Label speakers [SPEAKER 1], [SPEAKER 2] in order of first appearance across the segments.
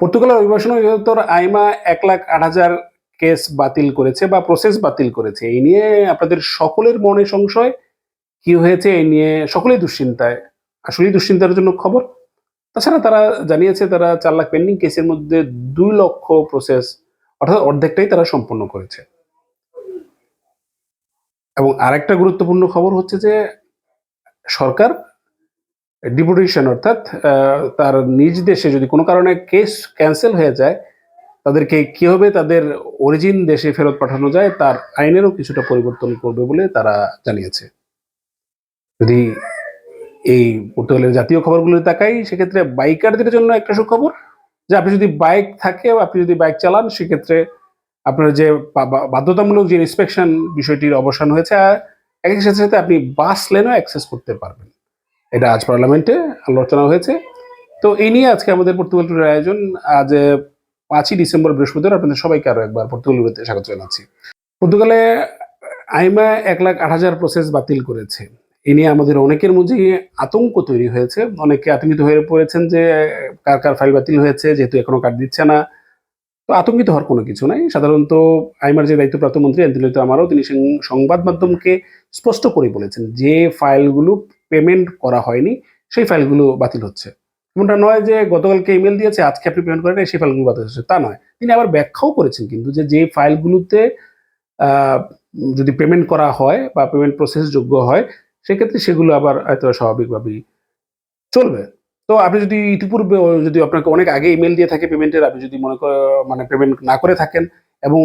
[SPEAKER 1] পর্তুগালের অভিবাসন অধিদপ্তর আইমা এক লাখ আট হাজার কেস বাতিল করেছে বা প্রসেস বাতিল করেছে। এই নিয়ে আপনাদের সকলের মনে সংশয়। কি হয়েছে? এই নিয়ে সকলেই দুশ্চিন্তায়। আসলেই দুশ্চিন্তার জন্য খবর। তাছাড়া তারা জানিয়েছে, তারা চার লাখ পেন্ডিং কেসের মধ্যে দুই লক্ষ প্রসেস অর্থাৎ অর্ধেকটাই তারা সম্পন্ন করেছে। এবং আরেকটা গুরুত্বপূর্ণ খবর হচ্ছে যে, সরকার ডিপুটেশন অর্থাৎ তার নিজ দেশে যদি কোনো কারণে কেস ক্যান্সেল হয়ে যায়, তাদেরকে কীভাবে তাদের অরিজিন দেশে ফেরত পাঠানো যায়, তার আইনেরও কিছুটা পরিবর্তন করবে বলে তারা জানিয়েছে। যদি এই পর্তুগালের জাতীয় খবরগুলো তাকাই, সেক্ষেত্রে বাইকারদের জন্য একটা সুখবর, যে আপনি যদি বাইক থাকে বা আপনি যদি বাইক চালান, সেক্ষেত্রে আপনার যে বাধ্যতামূলক যে ইন্সপেকশন বিষয়টির অবসান হয়েছে, আর একই সাথে সাথে আপনি বাস লেনও অ্যাক্সেস করতে পারবেন। এটা আজ পার্লামেন্টে আলোচনা হয়েছে। তো এই নিয়ে আজকে আমাদের পর্তুগাল ট্যুরের আয়োজন। আজ পাঁচই ডিসেম্বর বৃহস্পতিবার আপনাদের সবাইকে আরও একবার পর্তুগাল ট্যুরেতে স্বাগত জানাচ্ছি। পর্তুগালে আইমা এক লাখ আট হাজার প্রসেস বাতিল করেছে। এ নিয়ে আমাদের অনেকের মধ্যে আতঙ্ক তৈরি হয়েছে। অনেকে আতঙ্কিত হয়ে পড়েছেন যে কার কার ফাইল বাতিল হয়েছে, যেহেতু এখনও কার্ড দিচ্ছে না। তো আতঙ্কিত হওয়ার কোনো কিছু নাই। সাধারণত, আইমার যে দায়িত্বপ্রাপ্ত মন্ত্রী অ্যান্টনিও আমারও তিনি সংবাদ মাধ্যমকে স্পষ্ট করে বলেছেন যে, ফাইলগুলো পেমেন্ট করা হয়নি, সেই ফাইলগুলো বাতিল হচ্ছে। এমনটা নয় যে গতকালকে ইমেল দিয়েছে, আজকে আপনি পেমেন্ট করেন সেই ফাইলগুলো বাতিল হচ্ছে, তা নয়। তিনি আবার ব্যাখ্যাও করেছেন কিন্তু যে যে ফাইলগুলোতে যদি পেমেন্ট করা হয় বা পেমেন্ট প্রসেস যোগ্য হয়, সেক্ষেত্রে সেগুলো আবার হয়তো স্বাভাবিকভাবেই চলবে। তো আপনি যদি ইতিপূর্বে, যদি আপনাকে অনেক আগে ইমেল দিয়ে থাকে পেমেন্টের আপনি যদি মনে মানে পেমেন্ট না করে থাকেন এবং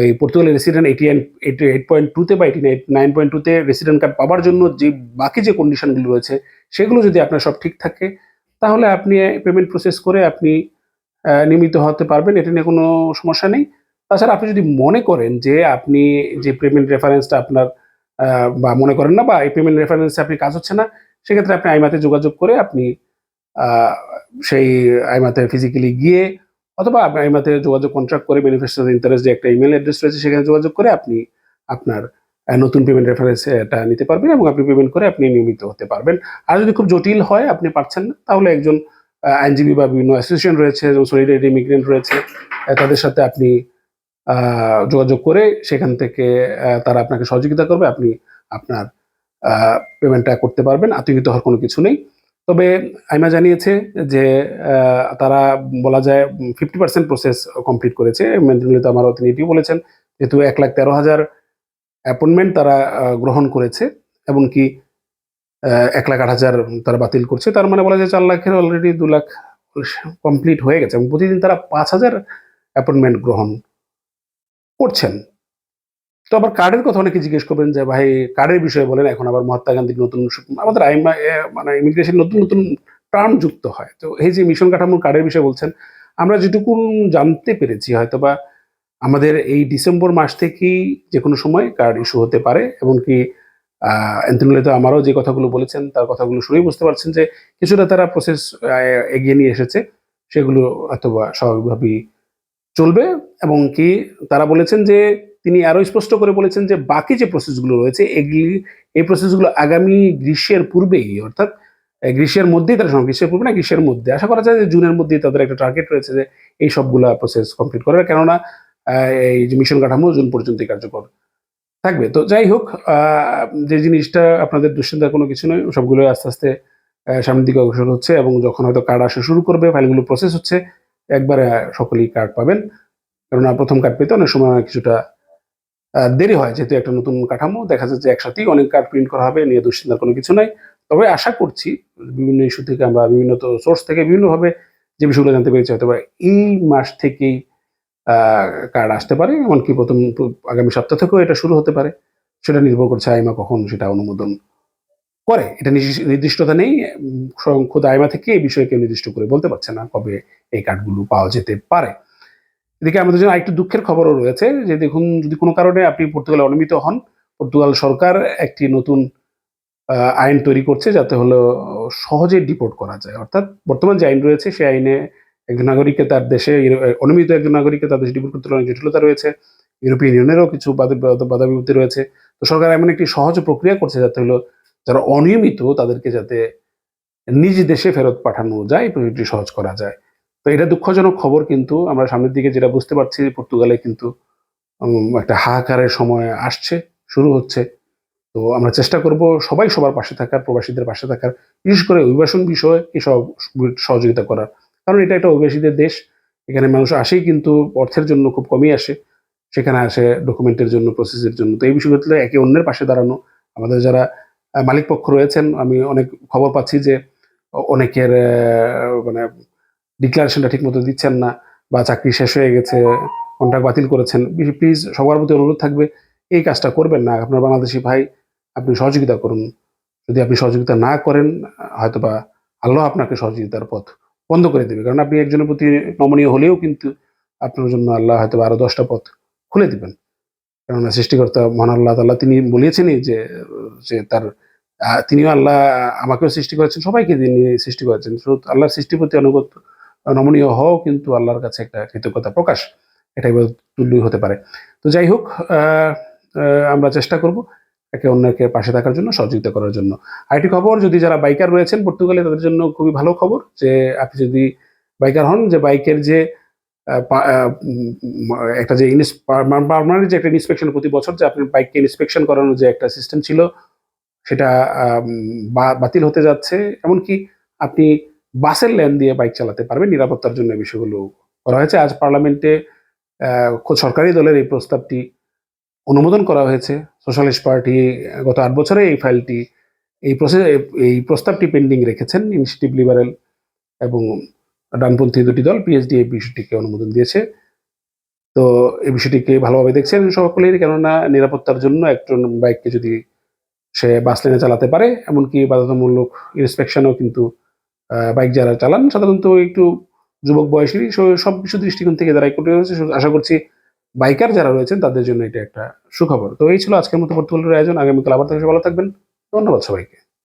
[SPEAKER 1] এই পর্তুগালের resident eighty eighty eight point টুতে বা এইটি নাইন পয়েন্ট টুতে রেসিডেন্ট কার্ড পাওয়ার জন্য যে বাকি যে কন্ডিশনগুলো রয়েছে, সেগুলো যদি আপনার সব ঠিক থাকে, তাহলে আপনি পেমেন্ট প্রসেস করে আপনি নিয়মিত হতে পারবেন, এটা নিয়ে কোনো সমস্যা নেই। তাছাড়া আপনি যদি মনে করেন যে আপনি যে পেমেন্ট রেফারেন্সটা আপনার বা মনে করেন না বা এই পেমেন্ট রেফারেন্সে আপনি কাজ হচ্ছে না, সেক্ষেত্রে আপনি আইমাতে যোগাযোগ করে আপনি সেই আইমাতে ফিজিক্যালি গিয়ে অথবা আপনি আইমাতে যোগাযোগ কন্ট্রাক্ট করে বেনিফিশিয়ারি ইন্টারেস্ট যে একটা ইমেল অ্যাড্রেস রয়েছে, সেখানে যোগাযোগ করে আপনি আপনার নতুন পেমেন্ট রেফারেন্স এটা নিতে পারবেন এবং আপনি পেমেন্ট করে আপনি নিয়মিত হতে পারবেন। আর যদি খুব জটিল হয়, আপনি পারছেন না, তাহলে একজন আইনজীবী বা বিভিন্ন অ্যাসোসিয়েশন রয়েছে, যেমন সলিডারিটি ইমিগ্রেন্ট রয়েছে তাদের সাথে আপনি যোগাযোগ করে সেখান থেকে তারা আপনাকে সহযোগিতা করবে, আপনি আপনার পেমেন্টটা করতে পারবেন আতঙ্কিত হওয়ার কোনো কিছু নেই। তবে আইমা জানিয়েছে যে তারা বলা যায় ফিফটি পার্সেন্ট প্রসেস কমপ্লিট করেছে। মেন্টালিতে আমারও তিনি বলেছেন, যেহেতু এক লাখ তেরো হাজার অ্যাপয়েন্টমেন্ট তারা গ্রহণ করেছে এমনকি এক লাখ আট হাজার তারা বাতিল করছে। তার মানে বলা যায় চার লাখের অলরেডি দু লাখ কমপ্লিট হয়ে গেছে এবং প্রতিদিন তারা পাঁচ হাজার অ্যাপয়েন্টমেন্ট গ্রহণ করছেন। তো আবার কার্ডের কথা অনেকে জিজ্ঞেস করবেন যে, ভাই, কার্ডের বিষয়ে বলেন, এখন আবার মহাত্মা গান্ধীর নতুন আমাদের আইন- মানে ইমিগ্রেশন নতুন নতুন টার্ম যুক্ত হয়। তো এই যে মিশন কাঠামোর কার্ডের বিষয়ে বলছেন, আমরা যেটুকু জানতে পেরেছি হয়তো বা আমাদের এই ডিসেম্বর মাস থেকেই যে কোনো সময় কার্ড ইস্যু হতে পারে, এমনকি অ্যান্থনিলেতো আমারও যে কথাগুলো বলেছেন, তার কথাগুলো শুনেই বুঝতে পারছেন যে, কিছুটা তারা প্রসেস এগিয়ে নিয়ে এসেছে। সেগুলো অথবা স্বাভাবিকভাবেই চলবে, এবং কি তারা বলেছেন যে তিনি আরও স্পষ্ট করে বলেছেন যে বাকি যে প্রসেসগুলো রয়েছে, এগুলি, এই প্রসেসগুলো আগামী গ্রীষ্মের পূর্বেই, অর্থাৎ গ্রীষ্মের মধ্যেই তারা গ্রীষ্মের পূর্বে না, গ্রীষ্মের মধ্যে। আশা করা যায় যে জুনের মধ্যেই তাদের একটা টার্গেট রয়েছে যে এই সবগুলা প্রসেস কমপ্লিট করার, কেননা এই যে মিশন কাঠামো জুন পর্যন্তই কার্যকর থাকবে। তো যাই হোক যে জিনিসটা আপনাদের দুশ্চিন্তার কোনো কিছু নয় সবগুলো আস্তে আস্তে সামনের দিকে অগ্রসর হচ্ছে এবং যখন হয়তো কার্ড আসা শুরু করবে ফাইলগুলো প্রসেস হচ্ছে, একবারে সকলেই কার্ড পাবেন। কেননা, প্রথম কার্ড পেতে অনেক সময় কিছুটা দেরি হয়, যেহেতু একটা নতুন কাঠামো, দেখা যাচ্ছে একসাথেই অনেক কার্ড প্রিন্ট করা হবে, নিয়ে দুশ্চিন্তার কোনো কিছু নাই। তবে আশা করছি বিভিন্ন ইস্যু থেকে আমরা বিভিন্ন তো সোর্স থেকে বিভিন্নভাবে যে বিষয়গুলো জানতে পেরেছি, হয়তো এই মাস থেকেই কার্ড আসতে পারে, এমনকি প্রথম আগামী সপ্তাহ থেকেও এটা শুরু হতে পারে। সেটা নির্ভর করছে আইমা কখন সেটা অনুমোদন করে। এটা নির্দিষ্টতা নেই স্বয়ং খোদ আইমা থেকে এই বিষয়কে নির্দিষ্ট করে বলতে পারছে না কবে এই কার্ডগুলো পাওয়া যেতে পারে। এদিকে আমাদের জন্য আরেকটু দুঃখের খবরও রয়েছে যে দেখুন, যদি কোনো কারণে আপনি পর্তুগালে অনিয়মিত হন, পর্তুগাল সরকার একটি নতুন আইন তৈরি করছে যাতে হলো সহজে ডিপোর্ট করা যায়। অর্থাৎ বর্তমান যে আইন রয়েছে, সেই আইনে একজন নাগরিককে তার দেশে অনিয়মিত একজন নাগরিককে তার দেশে ডিপোর্ট করতে অনেক জটিলতা রয়েছে। ইউরোপিয়ান ইউনিয়নেরও কিছু বাধা বিপত্তি রয়েছে। তো সরকার এমন একটি সহজ প্রক্রিয়া করছে যাতে হলো যারা অনিয়মিত তাদেরকে যাতে নিজ দেশে ফেরত পাঠানো যায় প্রক্রিয়াটি সহজ করা যায়। তো এটা দুঃখজনক খবর কিন্তু আমরা সামনের দিকে যেটা বুঝতে পারছি পর্তুগালে কিন্তু একটা হাহাকারের সময় আসছে শুরু হচ্ছে। তো আমরা চেষ্টা করব সবাই সবার পাশে থাকার প্রবাসীদের পাশে থাকার বিশেষ করে অভিবাসন বিষয়ে এসব সহযোগিতা করার। কারণ এটা একটা অভিবাসীদের দেশ এখানে মানুষ আসেই কিন্তু অর্থের জন্য খুব কমই আসে সেখানে আসে ডকুমেন্টের জন্য প্রসেসের জন্য। তো এই বিষয়গুলো একে অন্যের পাশে দাঁড়ানো। আমাদের যারা আহ, মালিক পক্ষ রয়েছেন আমি অনেক খবর পাচ্ছি যে অনেকের মানে ডিক্লারেশনটা ঠিক মতো দিচ্ছেন না বা চাকরি শেষ হয়ে গেছে কন্ট্রাক্ট বাতিল করেছেন প্লিজ সবার প্রতি অনুরোধ থাকবে, এই কাজটা করবেন না। আপনার বাংলাদেশি ভাই, আপনি সহযোগিতা করুন। যদি আপনি সহযোগিতা না করেন, হয়তোবা আল্লাহ আপনাকে সহযোগিতার পথ বন্ধ করে দেবে। কারণ আপনি একজনের প্রতি নমনীয় হলেও কিন্তু আপনার জন্য আল্লাহ হয়তো আরও দশটা পথ খুলে দিবেন। কেননা সৃষ্টিকর্তা মহান আল্লাহ তাল্লাহ তিনি বলিয়েছেনই যে যে তার তিনিও আল্লাহ আমাকেও সৃষ্টি করেছেন, সবাইকে তিনি সৃষ্টি করেছেন। শুধু আল্লাহর সৃষ্টির প্রতি অনুগত নমনীয় হও, কিন্তু আল্লাহর কাছে একটা কৃতজ্ঞতা প্রকাশ, এটাই তুল্যই হতে পারে। তো যাই হোক আমরা চেষ্টা করব একে অন্যকে পাশে থাকার জন্য, সহযোগিতা করার জন্য। আরেকটি খবর, যদি যারা বাইকার রয়েছেন পর্তুগালে, তাদের জন্য খুবই ভালো খবর যে, আপনি যদি বাইকার হন, যে বাইকের যে একটা যে পার্মানেন্ট যে একটা ইন্সপেকশন প্রতি বছর যে আপনার বাইককে ইন্সপেকশন করানোর যে একটা সিস্টেম ছিল, সেটা বাতিল হতে যাচ্ছে। এমনকি আপনি বাসের লেন দিয়ে বাইক চালাতে পারবেন নিরাপত্তার জন্য বিষয়গুলো করা হয়েছে। আজ পার্লামেন্টে সরকারি দলের এই প্রস্তাবটি অনুমোদন করা হয়েছে। সোশ্যালিস্ট পার্টি গত আট বছরে এই ফাইলটি, এই প্রসেস এই প্রস্তাবটি পেন্ডিং রেখেছেন। ইনিশিয়েটিভ লিবারেল এবং ডানপন্থী দুটি দল পিএইচডি এই বিষয়টিকে অনুমোদন দিয়েছে। তো এই বিষয়টিকে ভালোভাবে দেখছেন সকলেই, কেননা নিরাপত্তার জন্য একজন বাইককে যদি সে বাস লেনে চালাতে পারে, এমনকি বাধ্যতামূলক ইন্সপেকশনও কিন্তু বাইক যারা চালান, সাধারণত একটু যুবক বয়সেরই সব কিছু দৃষ্টিকোণ থেকে যারা করে রয়েছে আশা করছি বাইকার যারা রয়েছেন, তাদের জন্য এটা একটা সুখবর। তো এই ছিল আজকের মতো পর্তুগালের আয়োজন। আগামীকাল আবার থেকে ভালো থাকবেন। ধন্যবাদ সবাইকে।